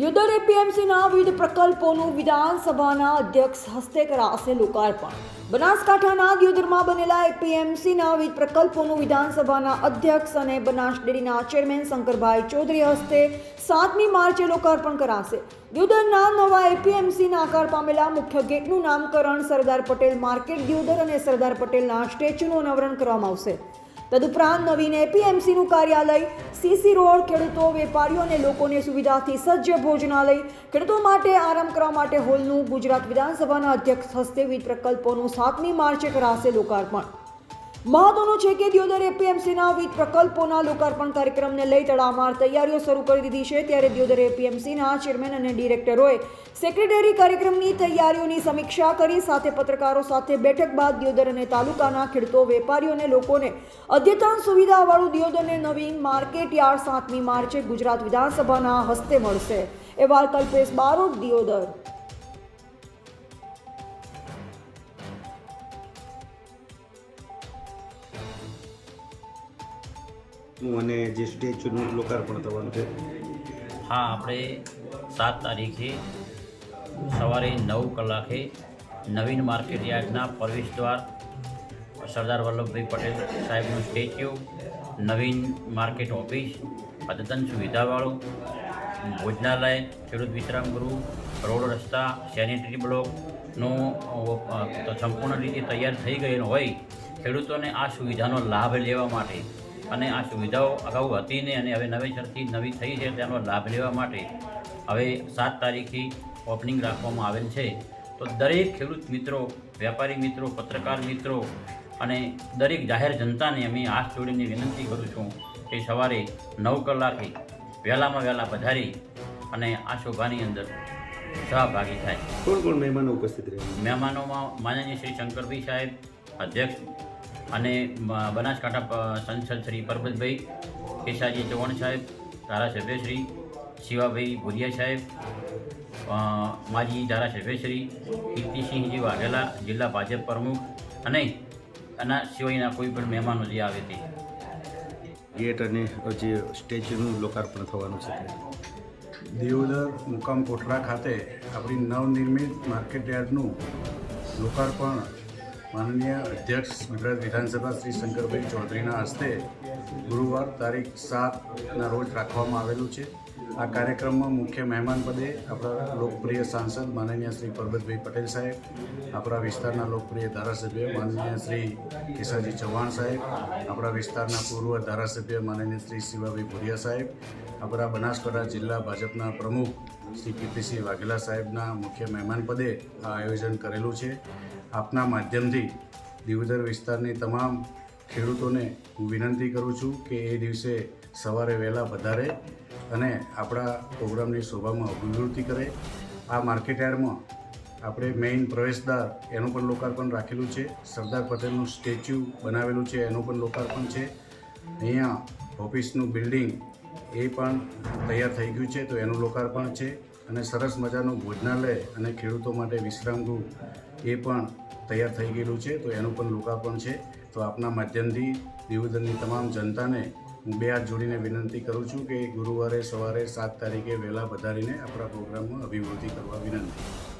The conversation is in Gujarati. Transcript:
દ્યોદર એપીએમસીના વિવિધ પ્રકલ્પોનું વિધાનસભાના અધ્યક્ષ હસ્તે કરાશે લોકાર્પણ. બનાસકાંઠાના દ્યોદરમાં બનેલા એપીએમસીના વિવિધ પ્રકલ્પોનું વિધાનસભાના અધ્યક્ષ અને બનાસ ડેરીના ચેરમેન શંકરભાઈ ચૌધરી હસ્તે સાતમી માર્ચે લોકાર્પણ કરાશે. દ્યોદરના નવા એપીએમસીના આકાર પામેલા મુખ્ય ગેટનું નામકરણ સરદાર પટેલ માર્કેટ દ્યોદર અને સરદાર પટેલના સ્ટેચ્યુનું અનાવરણ કરવામાં આવશે. તદુપરાંત નવીન એપીએમસીનું કાર્યાલય સીસી રોડ ખેડૂતો, વેપારીઓ અને લોકોને સુવિધાથી સજ્જ ભોજનાલય ખેડૂતો માટે આરામ કરવા માટે હોલનું ગુજરાત વિધાનસભાના અધ્યક્ષ હસ્તે વિવિધ પ્રકલ્પોનું સાતમી માર્ચે કરાશે લોકાર્પણ. મહત્વનું છે કે દિયોદર એપીએમસીના વિવિધ પ્રકલ્પોના લોકાર્પણ કાર્યક્રમને લઈ તડામાર તૈયારીઓ શરૂ કરી દીધી છે. ત્યારે દિયોદર એપીએમસીના ચેરમેન અને ડિરેક્ટરોએ સેક્રેટરી કાર્યક્રમની તૈયારીઓની સમીક્ષા કરી, સાથે પત્રકારો સાથે બેઠક બાદ દિયોદર અને તાલુકાના ખેડૂતો, વેપારીઓ અને લોકોને અદ્યતન સુવિધાવાળું દિયોદરને નવીન માર્કેટ યાર્ડ સાતમી માર્ચે ગુજરાત વિધાનસભાના હસ્તે મળશે. એવા કલ્પેશ બારોટ, દિયોદર. નું અને જે સ્ટેચ્યુનું લોકાર્પણ થવાનું છે? હા, આપણે સાત તારીખે સવારે નવ કલાકે નવીન માર્કેટ યાર્ડના પ્રવેશ દ્વાર સરદાર વલ્લભભાઈ પટેલ સાહેબનું સ્ટેચ્યુ, નવીન માર્કેટ ઓફિસ, અદ્યતન સુવિધાવાળું, ભોજનાલય, ખેડૂત વિશ્રામ ગૃહ, રોડ રસ્તા, સેનિટરી બ્લોકનું સંપૂર્ણ રીતે તૈયાર થઈ ગયેલો હોય ખેડૂતોને આ સુવિધાનો લાભ લેવા માટે અને આ સુવિધાઓ અગાઉ હતી નહીં અને હવે નવેસરથી નવી થઈ છે તેનો લાભ લેવા માટે હવે સાત તારીખથી ઓપનિંગ રાખવામાં આવેલ છે. તો દરેક ખેડૂત મિત્રો વેપારી મિત્રો પત્રકાર મિત્રો અને દરેક જાહેર જનતાને અમે હાથ જોડીને વિનંતી કરું છું કે સવારે નવ કલાકે વહેલામાં વહેલા પધારી અને આ શોભાની અંદર સહભાગી થાય. કોણ કોણ મહેમાનો ઉપસ્થિત રહે મહેમાનોમાં માનનીય શ્રી શંકરભાઈ સાહેબ અધ્યક્ષ અને બનાસકાંઠા સંસદ શ્રી પરબતભાઈ કેશાજી ચૌહાણ સાહેબ ધારાસભ્ય શ્રી શિવાભાઈ ભુરિયા સાહેબ માજી ધારાસભ્ય શ્રી કીર્તિસિંહજી વાઘેલા જિલ્લા ભાજપ પ્રમુખ અને આના સિવાયના કોઈ પણ મહેમાનો જે આવે તે ગેટ અને જે સ્ટેચ્યુનું લોકાર્પણ થવાનું છે. દેવોદર મુકામ કોઠરા ખાતે આપણી નવનિર્મિત માર્કેટ યાર્ડનું લોકાર્પણ માનનીય અધ્યક્ષ ગુજરાત વિધાનસભા શ્રી શંકરભાઈ ચૌધરીના હસ્તે ગુરુવાર તારીખ સાતના રોજ રાખવામાં આવેલું છે. આ કાર્યક્રમમાં મુખ્ય મહેમાન પદે આપણા લોકપ્રિય સાંસદ માનનીય શ્રી પરબતભાઈ પટેલ સાહેબ, આપણા વિસ્તારના લોકપ્રિય ધારાસભ્ય માનનીય શ્રી કિશાજી ચૌહાણ સાહેબ, આપણા વિસ્તારના પૂર્વ ધારાસભ્ય માનનીય શ્રી શિવાભાઈ ભુરિયા સાહેબ, આપણા બનાસકાંઠા જિલ્લા ભાજપના પ્રમુખ શ્રી કીર્તિસિંહ વાઘેલા સાહેબના મુખ્ય મહેમાન પદે આ આયોજન કરેલું છે. આપના માધ્યમથી દિવદર વિસ્તારની તમામ ખેડૂતોને હું વિનંતી કરું છું કે એ દિવસે સવારે વહેલા વધારે અને આપણા પ્રોગ્રામની શોભામાં અભિવૃદ્ધિ કરે. આ માર્કેટ આપણે મેઇન પ્રવેશદ્વાર એનું પણ લોકાર્પણ રાખેલું છે. સરદાર પટેલનું સ્ટેચ્યુ બનાવેલું છે, એનું પણ લોકાર્પણ છે. અહીંયા ઓફિસનું બિલ્ડિંગ એ પણ તૈયાર થઈ ગયું છે, તો એનું લોકાર્પણ છે. અને સરસ મજાનું ભોજનાલય અને ખેડૂતો માટે વિશ્રામગૃહ એ પણ તૈયાર થઈ ગયેલું છે. તો એનું પણ લોકાર્પણ છે. તો આપના માધ્યમથી દિયોદરની તમામ જનતાને હું બે હાથ જોડીને વિનંતી કરું છું કે ગુરુવારે સવારે સાત તારીખે વહેલા વધારીને આપણા પ્રોગ્રામમાં અભિવૃદ્ધિ કરવા વિનંતી.